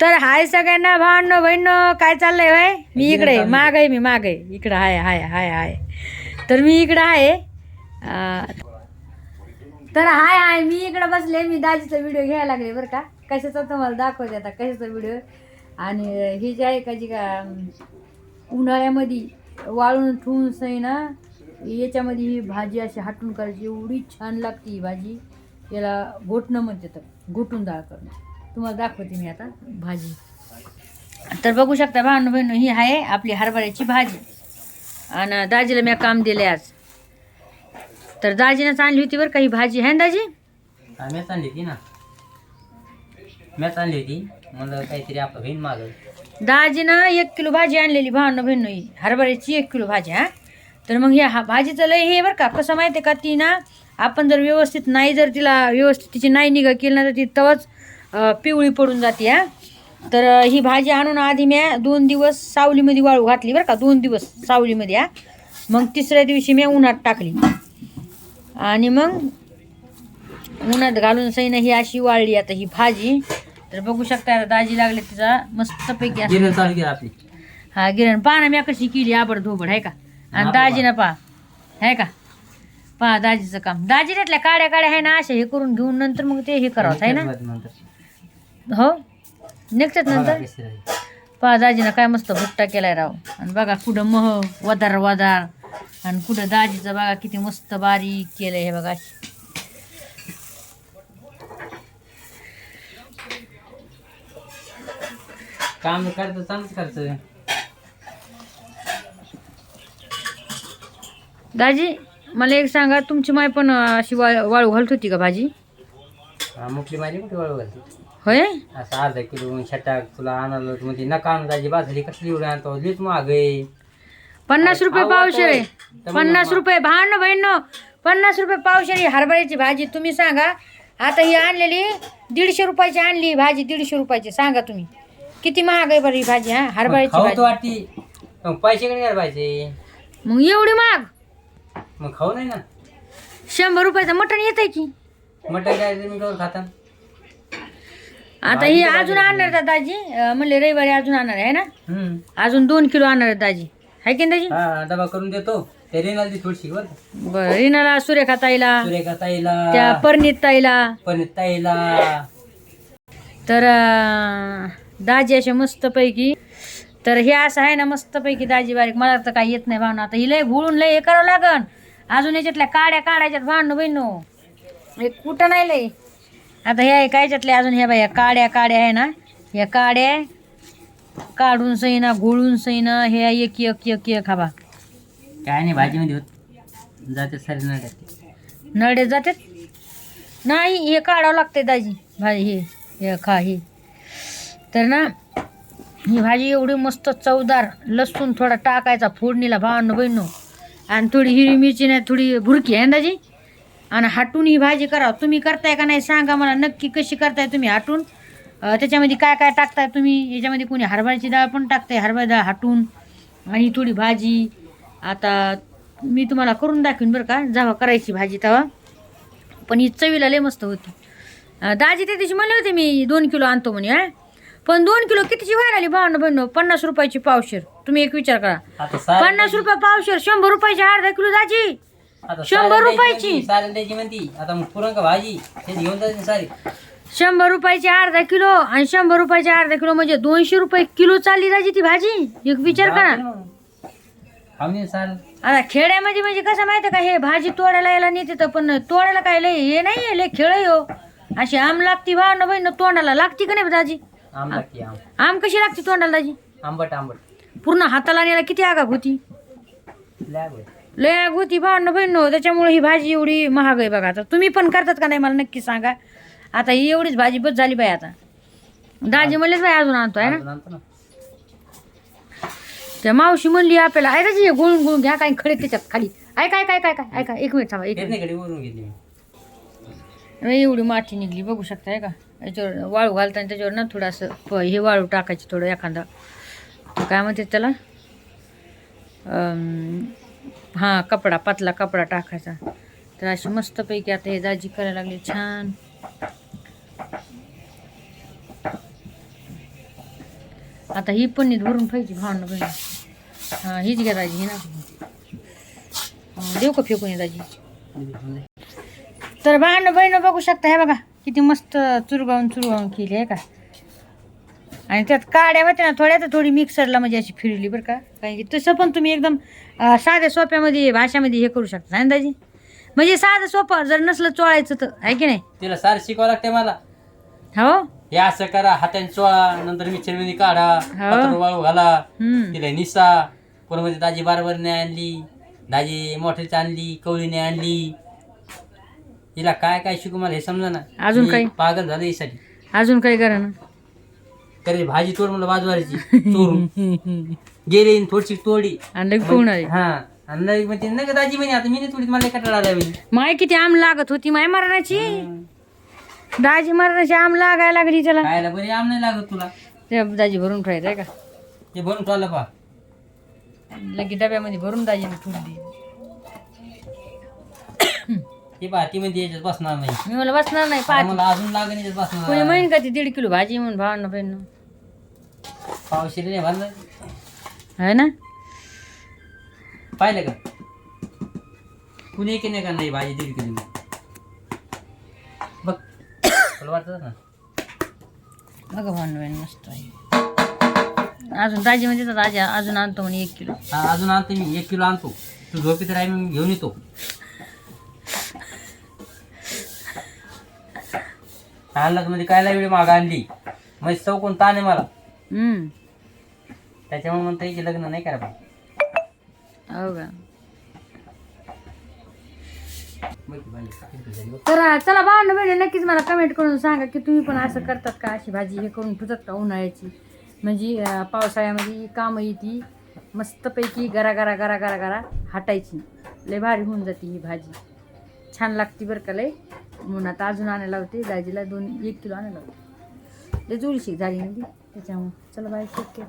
तर हाय सगळ्यांना भावनो बहिण काय चाललंय भाई मी इकडे आहे, माग आहे मी माग आहे. इकडं हाय हाय हाय हाय. तर मी इकडं आहे. तर हाय हाय मी इकडं बसले. मी दाजीचा व्हिडिओ घ्यायला लागले बरं का. कशाचा तुम्हाला दाखवते आता कशाचा व्हिडिओ आणि ही जी आहे का जी का उन्हाळ्यामध्ये वाळून ठेवून सई ना याच्यामध्ये ही भाजी अशी हाटून करायची. एवढी छान लागते ही भाजी. याला घोटणं म्हणते तर घोटून डाळ करणं. तुम्हाला दाखवते मी आता भाजी. तर बघू शकता भावनं बहिण ही आहे आपली हरभऱ्याची भाजी. आणि दाजीला मी काम दिले आज. तर दाजीनं आणली होती बरं का ही भाजी. आहे ना दाजी? मॅच आणली होती ना. मॅच आणली होती. म्हणलं काहीतरी आपलं बहीण माग. दाजीनं एक किलो भाजी आणलेली भावनं बहिण ही हरभऱ्याची एक किलो भाजी हा. तर मग ह्या हा भाजीचं लय हे बरं का कसं माहिती आहे का ती ना आपण जर व्यवस्थित नाही जर तिला व्यवस्थित तिची नाही निगा केली ना तर ती तवच पिवळी पडून जाते हा? तर ही भाजी आणून आधी म्या दोन दिवस सावलीमध्ये वाळू घातली बरं का दोन दिवस सावलीमध्ये हा? मग तिसऱ्या दिवशी मी उन्हात टाकली. आणि मग उन्हात घालून सैनं ही अशी वाळली आता ही भाजी. तर बघू शकता दाजी लागले तिचा मस्तपैकी असं हा गिरण. पाहा म्या कशी केली आबड धोबड आहे का? आणि दाजीनं पहा आहे का? पहा दाजीचं काम. दाजी त्यातल्या काड्या काड्या आहे ना अशा हे करून घेऊन नंतर मग ते हे करावं आहे ना? हो? निघतात नंतर. पहा दाजीनं काय मस्त भुट्टा केलाय राव. आणि बघा कुठं मह वदार वदार. आणि कुठं दाजीचं बघा किती मस्त बारीक केलंय हे बघा. काम करतं चांगलंच करतं. दाजी मला एक सांगा तुमची माय पण अशी वा वाळू घालत होती का भाजी? मुकली माझी कुठे वळू घालते? होय? असं अर्धा किलो छटाक तुला आणालो म्हणजे नका आणू त्याची बाजरी कसली एवढी आणतो? लीच महाग आहे. पन्नास रुपये मग पन्नास रुपये. भांड बहिण पन्नास रुपये पावशेर ही हरभऱ्याची भाजी. तुम्ही सांगा. आता ही आणलेली दीडशे रुपयाची आणली भाजी दीडशे रुपयाची. सांगा तुम्ही. किती महाग आहे बरं ही भाजी हा? हरभऱ्याची खाऊ भाजी. वाटती पैसे कडे पाहिजे मग एवढी महाग? मग खाऊ नाही ना. शंभर रुपयाचं मटण येत आहे की? मटण काय तुम्ही करून खाता? आता ही अजून आणणार आहेत दाजी. अं, म्हणले रविवारी अजून आणणार आहे ना? हम्म. अजून दोन किलो आणणार आहेत दाजी. आहे की नाही दाजी? हा डबा करून देतो. ते रेनाल ती थोडीशी बरं का. बरं रिनाला सुरेखा ताईला सुरेखा त्या ताईला परनीत ताईला. पण ताईला. तर अं, दाजी असे मस्तपैकी तर हे असं आहे ना मस्तपैकी दाजी बारीक. मला तर काही येत नाही भावना. आता ही लय घोळून लय हे करावं लागन. अजून याच्यातल्या काड्या काढायच्यात भांडणं बहिणू. हे कुठं नाही लय. आता ह्या काय याच्यातल्या अजून ह्या बाई ह्या काड्या काड्या आहे ना? ह्या काड्या काढून सईना घोळून सईना हे एक एक एक एक हवा काय नाही भाजीमध्ये होत. जाते सारी नड्यात. नळे जातात नाही हे काढावं लागते दाजी. भाजी हे हे खा हे. तर ना ही भाजी एवढी मस्त चवदार लसूण थोडा टाकायचा फोडणीला भावांनो बहिणो आणि थोडी हिरवी मिरची नाही थोडी भुरकी आहे दाजी? आणि हाटून ही भाजी करा. तुम्ही करताय का नाही सांगा मला. नक्की कशी करताय तुम्ही हाटून? त्याच्यामध्ये काय काय टाकताय तुम्ही? याच्यामध्ये कोणी हरभऱ्याची डाळ पण टाकताय हरभरा डाळ हाटून. आणि थोडी भाजी. आता मी तुम्हाला करून दाखवीन बरं का जेव्हा करायची भाजी तेव्हा. पण ही चवीला लय मस्त होती. दाजी त्या दिवशी म्हणले होते मी दोन किलो आणतो म्हणे हा पण दोन किलो कितीची व्हायला आली भावना बहिण? पन्नास रुपयाची पावशेर. तुम्ही एक विचार करा. पन्नास रुपये पावशेर शंभर रुपयाची अर्धा किलो दाजी. आता शंभर सारी रुपयाची. द्यायची म्हणती, सारी द्यायची म्हणती. आता मग पुरण का भाजी ते घेऊन जायची सारी. शंभर रुपयाची अर्धा किलो आणि शंभर रुपयाची अर्धा किलो म्हणजे दोनशे रुपये किलो चालली दाजी ती भाजी. एक विचार करा. आम्ही सार. आता खेड्यामध्ये म्हणजे कसं माहिती का हे भाजी तोडायला यायला नेते तर पण तोडायला काय लय हे नाही लय खेळ हो. अशी आम लागती भाव ना बहीण तोंडाला लागती का नाही दाजी लागते आम. कशी लागते तोंडाला दाजी आंबट आंबट. पूर्ण हाताला न्यायला किती आगाग होती. लय होती भाव ना बहीण त्याच्यामुळे ही भाजी एवढी महाग आहे बघा. आता तुम्ही पण करतात का नाही मला नक्की सांगा. आता ही एवढीच भाजी बस झाली बाई आता. दाजी म्हणलेच बाई अजून आणतो आहे ना? त्या मावशी म्हणली आपल्याला आहे हे गुळून गुळून घ्या काही खडे त्याच्यात खाली. ऐका काय काय काय काय ऐका एक मिनिट थांबा एक मिनिट. एवढी माती निघली बघू शकता आहे का याच्यावर वाळू घालताना त्याच्यावर ना थोडंसं हे वाळू टाकायची थोडं एखादा. काय म्हणते त्याला? हां कपडा पातला कपडा टाकायचा. तर अशी मस्तपैकी आता हे दाजी करायला लागली. छान. आता ही पण नीट भरून पाहिजे भावना बहिणी. हां हीच घ्या दाजी ही ना. देऊ का फेकून ये दाजी? तर भांडण बहिण बघू शकता हे बघा किती मस्त चुरगावून चुरगावून केली आहे का? आणि त्यात काड्या होत्या ना थोड्या तर थोडी मिक्सरला म्हणजे अशी फिरली बरं का. कारण की तसं पण तुम्ही एकदम साध्या सोप्यामध्ये भाषामध्ये हे करू शकता ना दाजी? म्हणजे साधं सोपं जर नसलं चोळायचं तर आहे की नाही? तिला सारं शिकावं लागते मला. हो? हे असं करा हाताने चोळा नंतर मिक्सरमध्ये काढा पातळ वाळू घाला हम्म. तिला निसा पण मध्ये दाजी बारबरने आणली दाजी मोठरीची आणली कवळीने आणली. हिला काय काय शिकू मला हे समजा ना. अजून मी काही? पागल झालं यासाठी. अजून काही करा ना. तरी भाजी तोड म्हणलं बाजवारीची चोरून. गेली थोडीशी तोडी. आणि पोहणार आहे. हा आणि लई म्हणते नका दाजी म्हणे आता मी नाही तोडीत मला कटाळा आला म्हणे. माय किती आम लागत होती माय मरणाची. दाजी मरणाची आम लागायला लागली त्याला. खायला बरी आम नाही लागत तुला. ते दाजी भरून ठेवायचं आहे का? ते बनून ठेवलं पा. लगे डब्यामध्ये भरून दाजीने ठेवली ते पहा ती म्हणते याच्यात बसणार नाही. मी मला बसणार नाही पाहते मला अजून लागण याच्यात कोणी बसणार म्हणेन का ती दीड किलो भाजी म्हणून भावांना बहिण पावशेरी नाही भरलं. आहे ना? पाहिलं का? कुणी की नाही का नाही भाजी दीड किलो बघ. वाटत ना? बघा बहीण मस्त आहे. अजून दाजी म्हणजे तर दाजी अजून आणतो म्हणे एक किलो. हा, अजून आणतो मी. एक किलो आणतो. तू झोपी तर आहे मी घेऊन येतो. आणलं म्हणजे कायला वेळ माग आणली? मग चौकून ताण आहे मला. त्याच्यामुळे म्हणता येईल लग्न नाही करा हो का? बघ. तर चला भावंड बहिणी नक्कीच मला कमेंट करून सांगा की तुम्ही पण असं करतात का अशी भाजी? हे करून ठेवतात का उन्हाळ्याची? म्हणजे पावसाळ्यामध्ये कामं येते मस्तपैकी गरा गरा गरा गरा गरा हाटायची. लय भारी होऊन जाते ही भाजी. छान लागते बरं का लय. म्हणून आता अजून आणायला होते दाजीला दोन एक किलो आणायला होते लय जुळशी झाली ना ती. त्याच्यामुळे. चला बाय टेक केअर